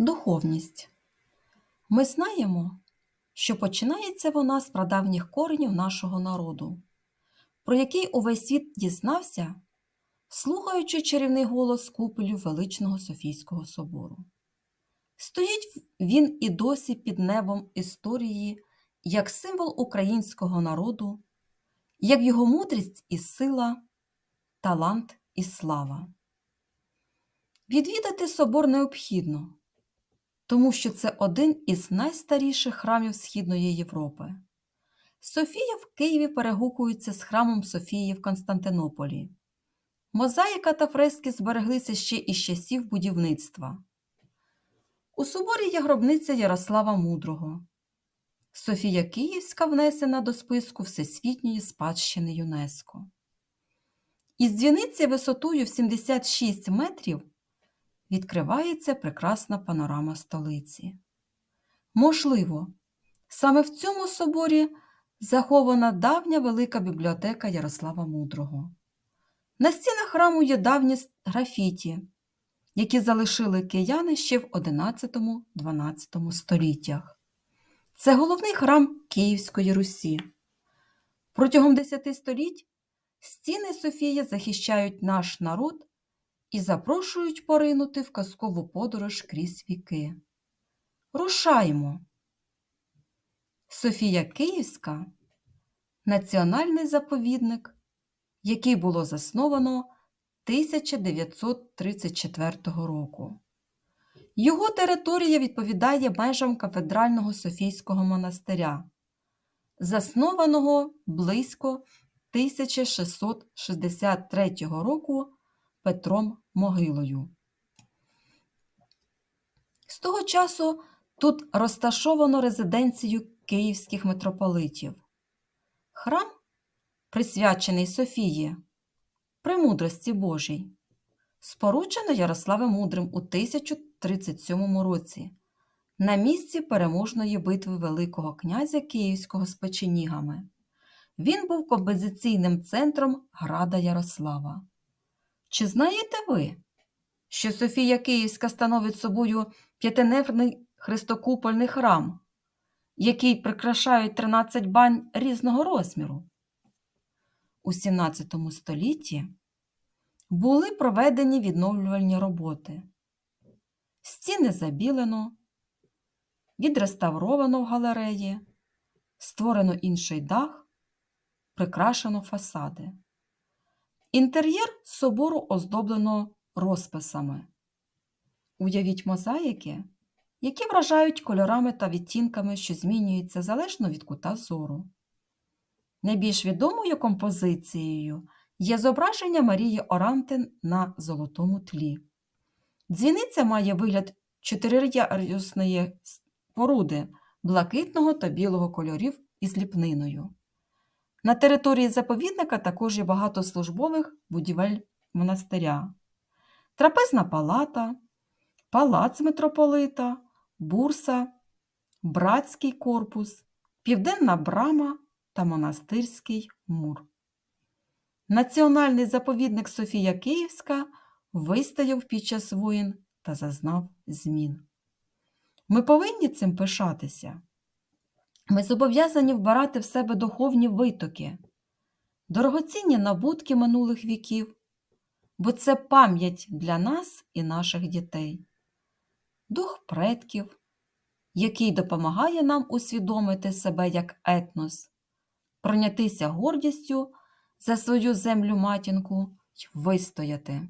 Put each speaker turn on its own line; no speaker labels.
Духовність. Ми знаємо, що починається вона з прадавніх коренів нашого народу, про який увесь світ дізнався, слухаючи чарівний голос куполів величного Софійського собору. Стоїть він і досі під небом історії як символ українського народу, як його мудрість і сила, талант і слава. Відвідати собор необхідно, тому що це один із найстаріших храмів Східної Європи. Софія в Києві перегукується з храмом Софії в Константинополі. Мозаїка та фрески збереглися ще із часів будівництва. У соборі є гробниця Ярослава Мудрого. Софія Київська внесена до списку Всесвітньої спадщини ЮНЕСКО. Із дзвіниці висотою в 76 метрів відкривається прекрасна панорама столиці. Можливо, саме в цьому соборі захована давня велика бібліотека Ярослава Мудрого. На стінах храму є давні графіті, які залишили кияни ще в 11-12 століттях. Це головний храм Київської Русі. Протягом 10 століть стіни Софії захищають наш народ і запрошують поринути в казкову подорож крізь віки. Рушаймо! Софія Київська національний заповідник, який було засновано 1934 року. Його територія відповідає межам кафедрального Софійського монастиря, заснованого близько 1663 року Петром Могилою. З того часу тут розташовано резиденцію київських митрополитів. Храм, присвячений Софії, премудрості Божій, споруджено Ярославом Мудрим у 1037 році на місці переможної битви Великого князя Київського з печенігами. Він був композиційним центром града Ярослава. Чи знаєте ви, що Софія Київська становить собою п'ятинефрний хрестокупольний храм, який прикрашають 13 бань різного розміру? У 17 столітті були проведені відновлювальні роботи. Стіни забілено, відреставровано в галереї, створено інший дах, прикрашено фасади. Інтер'єр собору оздоблено розписами. Уявіть мозаїки, які вражають кольорами та відтінками, що змінюються залежно від кута зору. Найбільш відомою композицією є зображення Марії Орантин на золотому тлі. Дзвіниця має вигляд чотириярусної споруди блакитного та білого кольорів із ліпниною. На території заповідника також є багато службових будівель монастиря, трапезна палата, палац митрополита, бурса, братський корпус, південна брама та монастирський мур. Національний заповідник Софія Київська вистояв під час воїн та зазнав змін. Ми повинні цим пишатися. Ми зобов'язані вбирати в себе духовні витоки, дорогоцінні набутки минулих віків, бо це пам'ять для нас і наших дітей, дух предків, який допомагає нам усвідомити себе як етнос, пройнятися гордістю за свою землю матінку й вистояти.